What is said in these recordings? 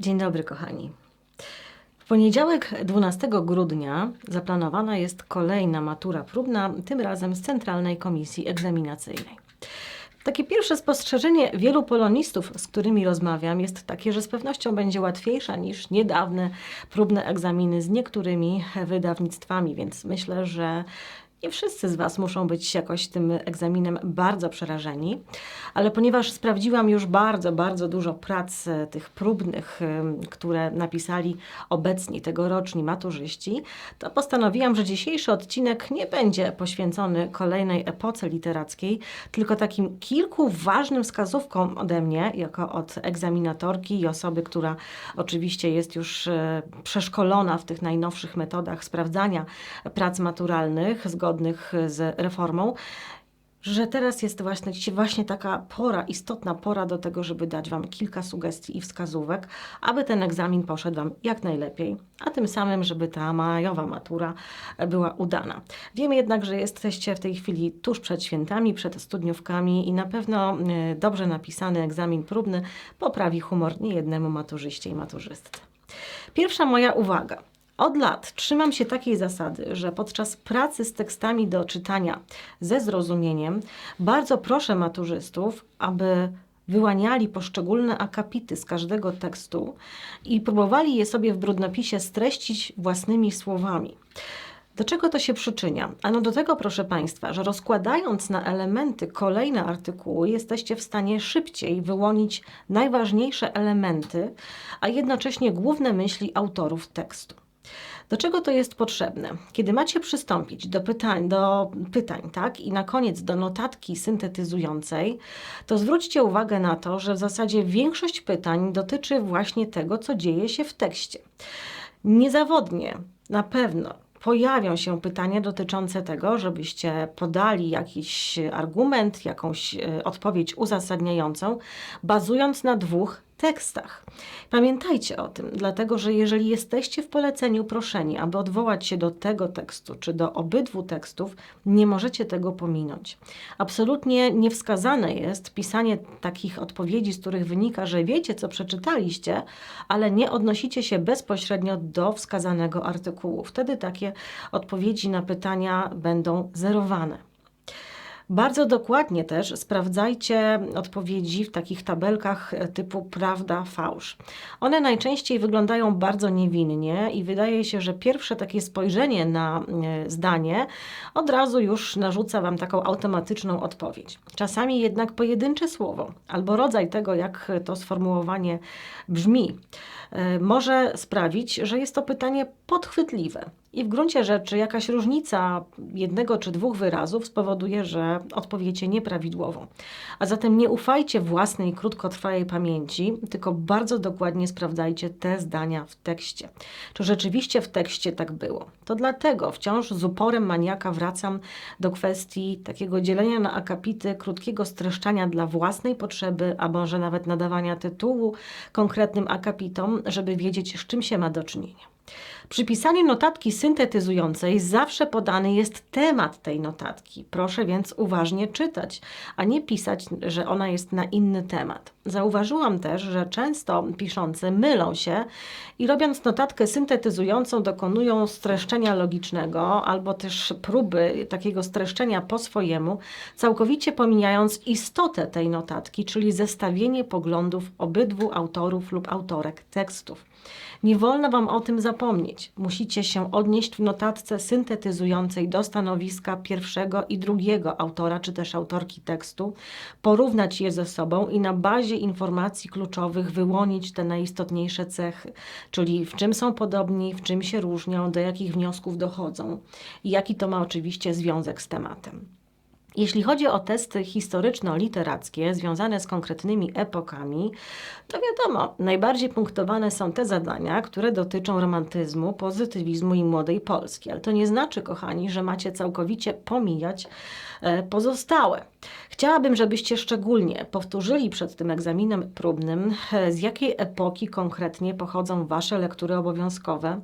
Dzień dobry, kochani. W poniedziałek 12 grudnia zaplanowana jest kolejna matura próbna, tym razem z Centralnej Komisji Egzaminacyjnej. Takie pierwsze spostrzeżenie wielu polonistów, z którymi rozmawiam, jest takie, że z pewnością będzie łatwiejsza niż niedawne próbne egzaminy z niektórymi wydawnictwami, więc myślę, że nie wszyscy z Was muszą być jakoś tym egzaminem bardzo przerażeni, ale ponieważ sprawdziłam już bardzo, bardzo dużo prac e, tych próbnych, em, które napisali obecni tegoroczni maturzyści, to postanowiłam, że dzisiejszy odcinek nie będzie poświęcony kolejnej epoce literackiej, tylko takim kilku ważnym wskazówkom ode mnie, jako od egzaminatorki i osoby, która oczywiście jest już e, przeszkolona w tych najnowszych metodach sprawdzania prac maturalnych zgodnych z reformą, że teraz jest właśnie, właśnie taka pora, istotna pora do tego, żeby dać Wam kilka sugestii i wskazówek, aby ten egzamin poszedł Wam jak najlepiej, a tym samym, żeby ta majowa matura była udana. Wiem jednak, że jesteście w tej chwili tuż przed świętami, przed studniówkami i na pewno e, dobrze napisany egzamin próbny poprawi humor niejednemu maturzyście i maturzystce. Pierwsza moja uwaga. Od lat trzymam się takiej zasady, że podczas pracy z tekstami do czytania ze zrozumieniem bardzo proszę maturzystów, aby wyłaniali poszczególne akapity z każdego tekstu i próbowali je sobie w brudnopisie streścić własnymi słowami. Do czego to się przyczynia? Ano do tego, proszę Państwa, że rozkładając na elementy kolejne artykuły, jesteście w stanie szybciej wyłonić najważniejsze elementy, a jednocześnie główne myśli autorów tekstu. Do czego to jest potrzebne? Kiedy macie przystąpić do pytań, do pytań, tak, i na koniec do notatki syntetyzującej, to zwróćcie uwagę na to, że w zasadzie większość pytań dotyczy właśnie tego, co dzieje się w tekście. Niezawodnie, na pewno pojawią się pytania dotyczące tego, żebyście podali jakiś argument, jakąś e, odpowiedź uzasadniającą, bazując na dwóch tekstach. Pamiętajcie o tym, dlatego że jeżeli jesteście w poleceniu proszeni, aby odwołać się do tego tekstu czy do obydwu tekstów, nie możecie tego pominąć. Absolutnie niewskazane jest pisanie takich odpowiedzi, z których wynika, że wiecie, co przeczytaliście, ale nie odnosicie się bezpośrednio do wskazanego artykułu. Wtedy takie odpowiedzi na pytania będą zerowane. Bardzo dokładnie też sprawdzajcie odpowiedzi w takich tabelkach e, typu prawda, fałsz. One najczęściej wyglądają bardzo niewinnie i wydaje się, że pierwsze takie spojrzenie na e, zdanie od razu już narzuca Wam taką automatyczną odpowiedź. Czasami jednak pojedyncze słowo albo rodzaj tego, jak to sformułowanie brzmi, może sprawić, że jest to pytanie podchwytliwe. I w gruncie rzeczy jakaś różnica jednego czy dwóch wyrazów spowoduje, że odpowiecie nieprawidłowo. A zatem nie ufajcie własnej krótkotrwałej pamięci, tylko bardzo dokładnie sprawdzajcie te zdania w tekście. Czy rzeczywiście w tekście tak było? To dlatego wciąż z uporem maniaka wracam do kwestii takiego dzielenia na akapity, krótkiego streszczania dla własnej potrzeby, a może nawet nadawania tytułu konkretnym akapitom, żeby wiedzieć, z czym się ma do czynienia. Przy pisaniu notatki syntetyzującej zawsze podany jest temat tej notatki. Proszę więc uważnie czytać, a nie pisać, że ona jest na inny temat. Zauważyłam też, że często piszący mylą się i robiąc notatkę syntetyzującą dokonują streszczenia logicznego albo też próby takiego streszczenia po swojemu, całkowicie pomijając istotę tej notatki, czyli zestawienie poglądów obydwu autorów lub autorek tekstów. Nie wolno Wam o tym zapomnieć. Musicie się odnieść w notatce syntetyzującej do stanowiska pierwszego i drugiego autora czy też autorki tekstu, porównać je ze sobą i na bazie informacji kluczowych wyłonić te najistotniejsze cechy, czyli w czym są podobni, w czym się różnią, do jakich wniosków dochodzą i jaki to ma oczywiście związek z tematem. Jeśli chodzi o testy historyczno-literackie związane z konkretnymi epokami, to wiadomo, najbardziej punktowane są te zadania, które dotyczą romantyzmu, pozytywizmu i młodej Polski. Ale to nie znaczy, kochani, że macie całkowicie pomijać e, pozostałe. Chciałabym, żebyście szczególnie powtórzyli przed tym egzaminem próbnym, e, z jakiej epoki konkretnie pochodzą Wasze lektury obowiązkowe,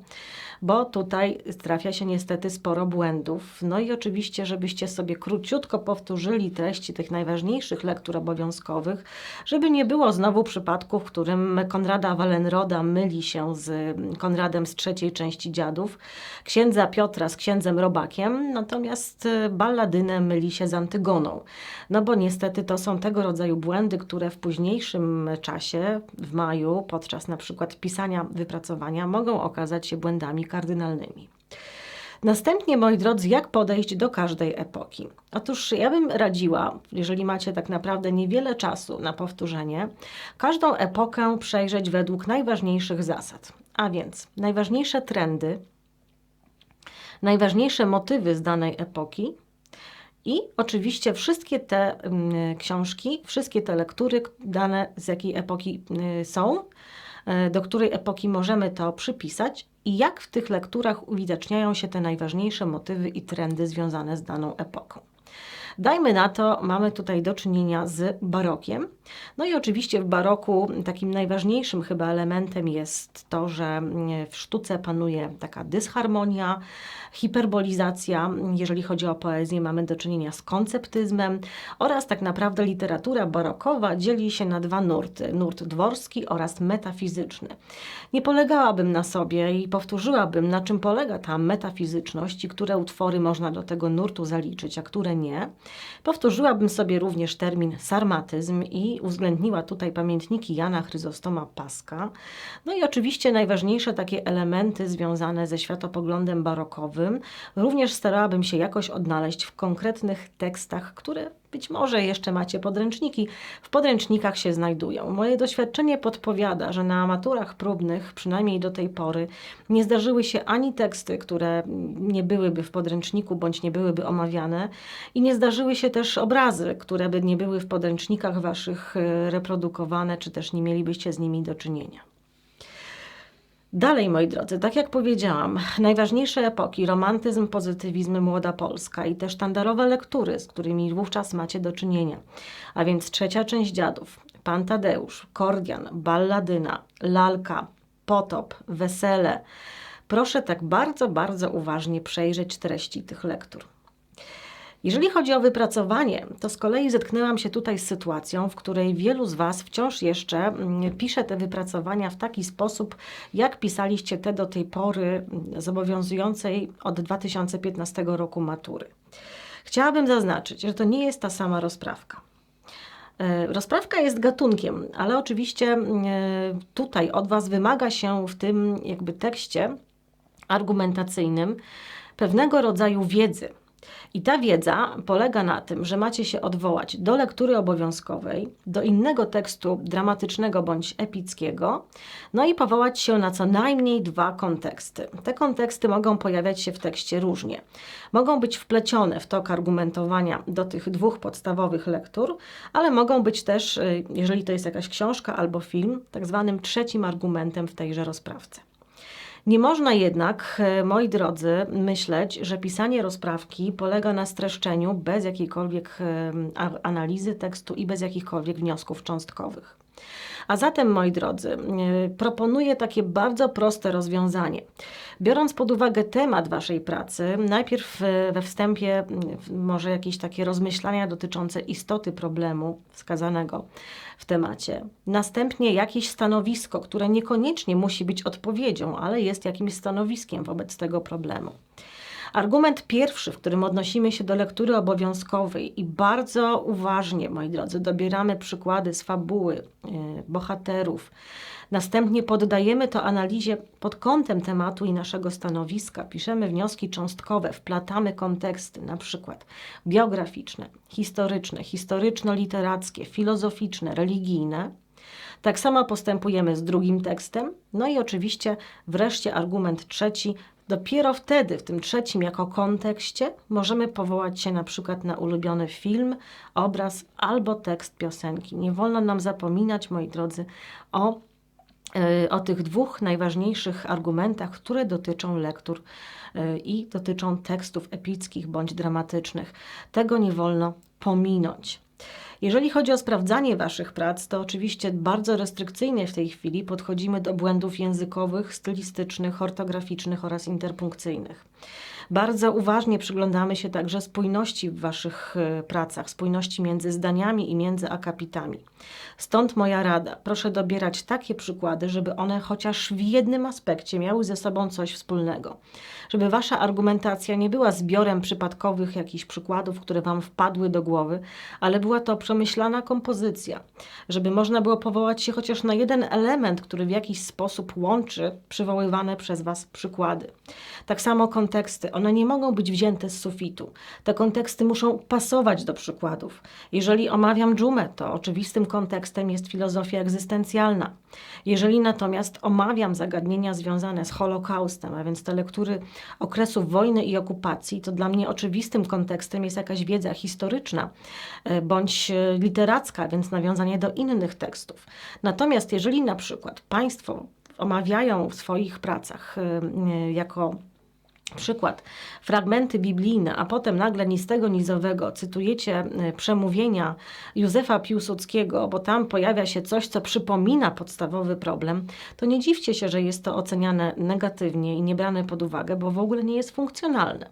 bo tutaj trafia się niestety sporo błędów. No i oczywiście, żebyście sobie króciutko powtórzyli treści tych najważniejszych lektur obowiązkowych, żeby nie było znowu przypadku, w którym Konrada Wallenroda myli się z Konradem z trzeciej części Dziadów, księdza Piotra z księdzem Robakiem, natomiast y, balladynę myli się z Antygoną. No bo niestety to są tego rodzaju błędy, które w późniejszym czasie, w maju, podczas na przykład pisania wypracowania, mogą okazać się błędami kardynalnymi. Następnie, moi drodzy, jak podejść do każdej epoki? Otóż ja bym radziła, jeżeli macie tak naprawdę niewiele czasu na powtórzenie, każdą epokę przejrzeć według najważniejszych zasad. A więc najważniejsze trendy, najważniejsze motywy z danej epoki, i oczywiście wszystkie te mm, książki, wszystkie te lektury, dane z jakiej epoki y, są, do której epoki możemy to przypisać i jak w tych lekturach uwidaczniają się te najważniejsze motywy i trendy związane z daną epoką. Dajmy na to, mamy tutaj do czynienia z barokiem. No i oczywiście w baroku takim najważniejszym chyba elementem jest to, że mm, w sztuce panuje taka dysharmonia, hiperbolizacja. Jeżeli chodzi o poezję, mamy do czynienia z konceptyzmem oraz tak naprawdę literatura barokowa dzieli się na dwa nurty: nurt dworski oraz metafizyczny. Nie polegałabym na sobie i powtórzyłabym, na czym polega ta metafizyczność i które utwory można do tego nurtu zaliczyć, a które nie. Powtórzyłabym sobie również termin sarmatyzm i uwzględniła tutaj pamiętniki Jana Chryzostoma Paska. No i oczywiście najważniejsze takie elementy związane ze światopoglądem barokowym. Również starałabym się jakoś odnaleźć w konkretnych tekstach, które być może jeszcze macie podręczniki, w podręcznikach się znajdują. Moje doświadczenie podpowiada, że na maturach próbnych, przynajmniej do tej pory, nie zdarzyły się ani teksty, które nie byłyby w podręczniku bądź nie byłyby omawiane, i nie zdarzyły się też obrazy, które by nie były w podręcznikach waszych e, reprodukowane, czy też nie mielibyście z nimi do czynienia. Dalej, moi drodzy, tak jak powiedziałam, najważniejsze epoki, romantyzm, pozytywizm, młoda Polska i te sztandarowe lektury, z którymi wówczas macie do czynienia. A więc trzecia część dziadów, Pan Tadeusz, Kordian, Balladyna, Lalka, Potop, Wesele. Proszę tak bardzo, bardzo uważnie przejrzeć treści tych lektur. Jeżeli chodzi o wypracowanie, to z kolei zetknęłam się tutaj z sytuacją, w której wielu z Was wciąż jeszcze mm, pisze te wypracowania w taki sposób, jak pisaliście te do tej pory mm, zobowiązującej od 2015 roku matury. Chciałabym zaznaczyć, że to nie jest ta sama rozprawka. E, rozprawka jest gatunkiem, ale oczywiście mm, e, tutaj od Was wymaga się w tym jakby tekście argumentacyjnym pewnego rodzaju wiedzy i ta wiedza polega na tym, że macie się odwołać do lektury obowiązkowej, do innego tekstu dramatycznego bądź epickiego, no i powołać się na co najmniej dwa konteksty. Te konteksty mogą pojawiać się w tekście różnie. Mogą być wplecione w tok argumentowania do tych dwóch podstawowych lektur, ale mogą być też, y, jeżeli to jest jakaś książka albo film, tak zwanym trzecim argumentem w tejże rozprawce. Nie można jednak, e, moi drodzy, myśleć, że pisanie rozprawki polega na streszczeniu bez jakiejkolwiek analizy tekstu i bez jakichkolwiek wniosków cząstkowych. A zatem, moi drodzy, e, proponuję takie bardzo proste rozwiązanie. Biorąc pod uwagę temat Waszej pracy, najpierw we wstępie może jakieś takie rozmyślania dotyczące istoty problemu wskazanego w temacie. Następnie jakieś stanowisko, które niekoniecznie musi być odpowiedzią, ale jest jakimś stanowiskiem wobec tego problemu. Argument pierwszy, w którym odnosimy się do lektury obowiązkowej i bardzo uważnie, moi drodzy, dobieramy przykłady z fabuły, yy, bohaterów, Następnie poddajemy to analizie pod kątem tematu i naszego stanowiska, piszemy wnioski cząstkowe, wplatamy konteksty, na przykład biograficzne, historyczne, historyczno-literackie, filozoficzne, religijne. Tak samo postępujemy z drugim tekstem. No i oczywiście wreszcie argument trzeci. Dopiero wtedy, w tym trzecim jako kontekście, możemy powołać się na przykład na ulubiony film, obraz albo tekst piosenki. Nie wolno nam zapominać, moi drodzy, o E, o tych dwóch najważniejszych argumentach, które dotyczą lektur e, i dotyczą tekstów epickich bądź dramatycznych. Tego nie wolno pominąć. Jeżeli chodzi o sprawdzanie Waszych prac, to oczywiście bardzo restrykcyjnie w tej chwili podchodzimy do błędów językowych, stylistycznych, ortograficznych oraz interpunkcyjnych. Bardzo uważnie przyglądamy się także spójności w Waszych e, pracach, spójności między zdaniami i między akapitami. Stąd moja rada. Proszę dobierać takie przykłady, żeby one chociaż w jednym aspekcie miały ze sobą coś wspólnego. Żeby Wasza argumentacja nie była zbiorem przypadkowych jakichś przykładów, które Wam wpadły do głowy, ale była to przemyślana kompozycja. Żeby można było powołać się chociaż na jeden element, który w jakiś sposób łączy przywoływane przez Was przykłady. Tak samo konteksty. One nie mogą być wzięte z sufitu. Te konteksty muszą pasować do przykładów. Jeżeli omawiam dżumę, to oczywistym kontekstem jest filozofia egzystencjalna. Jeżeli natomiast omawiam zagadnienia związane z Holokaustem, a więc te lektury okresów wojny i okupacji, to dla mnie oczywistym kontekstem jest jakaś wiedza historyczna e, bądź e, literacka, więc nawiązanie do innych tekstów. Natomiast jeżeli na przykład Państwo omawiają w swoich pracach e, jako przykład, fragmenty biblijne, a potem nagle ni z tego, ni cytujecie y, przemówienia Józefa Piłsudskiego, bo tam pojawia się coś, co przypomina podstawowy problem, to nie dziwcie się, że jest to oceniane negatywnie i nie brane pod uwagę, bo w ogóle nie jest funkcjonalne.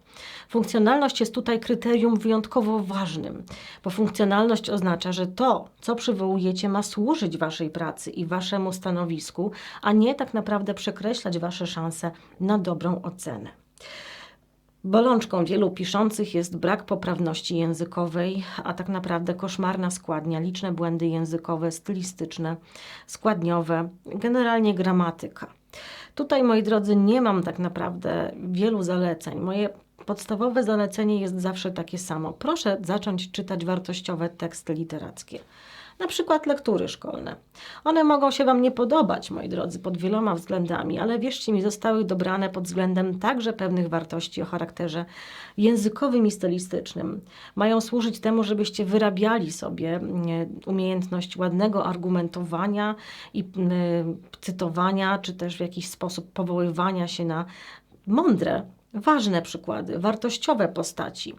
Funkcjonalność jest tutaj kryterium wyjątkowo ważnym, bo funkcjonalność oznacza, że to, co przywołujecie, ma służyć Waszej pracy i Waszemu stanowisku, a nie tak naprawdę przekreślać Wasze szanse na dobrą ocenę. Bolączką wielu piszących jest brak poprawności językowej, a tak naprawdę koszmarna składnia, liczne błędy językowe, stylistyczne, składniowe, generalnie gramatyka. Tutaj, moi drodzy, nie mam tak naprawdę wielu zaleceń. Moje podstawowe zalecenie jest zawsze takie samo. Proszę zacząć czytać wartościowe teksty literackie na przykład lektury szkolne. One mogą się Wam nie podobać, moi drodzy, pod wieloma względami, ale wierzcie mi, zostały dobrane pod względem także pewnych wartości o charakterze językowym i stylistycznym. Mają służyć temu, żebyście wyrabiali sobie umiejętność ładnego argumentowania i cytowania, czy też w jakiś sposób powoływania się na mądre, ważne przykłady, wartościowe postaci.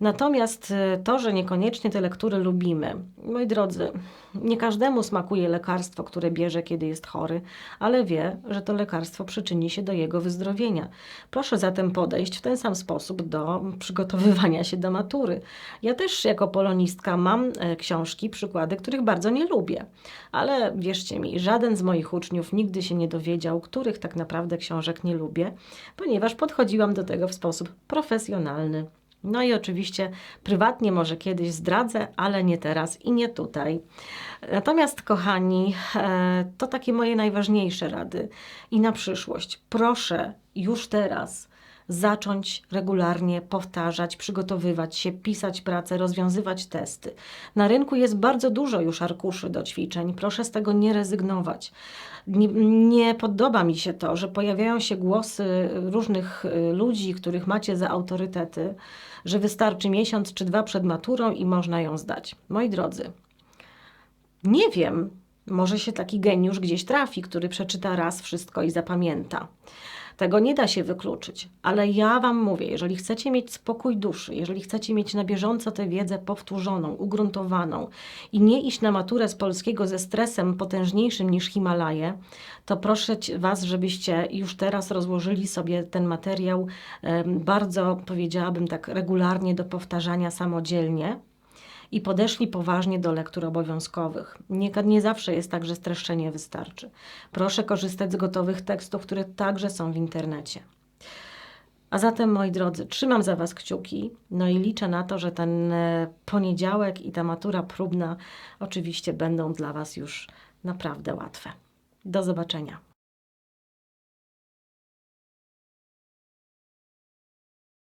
Natomiast y, to, że niekoniecznie te lektury lubimy, moi drodzy, nie każdemu smakuje lekarstwo, które bierze, kiedy jest chory, ale wie, że to lekarstwo przyczyni się do jego wyzdrowienia. Proszę zatem podejść w ten sam sposób do przygotowywania się do matury. Ja też jako polonistka mam e, książki, przykłady, których bardzo nie lubię, ale wierzcie mi, żaden z moich uczniów nigdy się nie dowiedział, których tak naprawdę książek nie lubię, ponieważ podchodziłam do tego w sposób profesjonalny. No i oczywiście prywatnie może kiedyś zdradzę, ale nie teraz i nie tutaj. Natomiast, kochani, e, to takie moje najważniejsze rady i na przyszłość. Proszę już teraz zacząć regularnie powtarzać, przygotowywać się, pisać pracę, rozwiązywać testy. Na rynku jest bardzo dużo już arkuszy do ćwiczeń. Proszę z tego nie rezygnować. Nie, nie, podoba mi się to, że pojawiają się głosy różnych y, ludzi, których macie za autorytety, że wystarczy miesiąc czy dwa przed maturą i można ją zdać. Moi drodzy, nie wiem, może się taki geniusz gdzieś trafi, który przeczyta raz wszystko i zapamięta. Tego nie da się wykluczyć, ale ja Wam mówię, jeżeli chcecie mieć spokój duszy, jeżeli chcecie mieć na bieżąco tę wiedzę powtórzoną, ugruntowaną i nie iść na maturę z polskiego ze stresem potężniejszym niż Himalaje, to proszę Was, żebyście już teraz rozłożyli sobie ten materiał bardzo, powiedziałabym tak, regularnie do powtarzania samodzielnie i podeszli poważnie do lektur obowiązkowych. Nie, nie zawsze jest tak, że streszczenie wystarczy. Proszę korzystać z gotowych tekstów, które także są w internecie. A zatem, moi drodzy, trzymam za Was kciuki, no i liczę na to, że ten e, poniedziałek i ta matura próbna oczywiście będą dla Was już naprawdę łatwe. Do zobaczenia.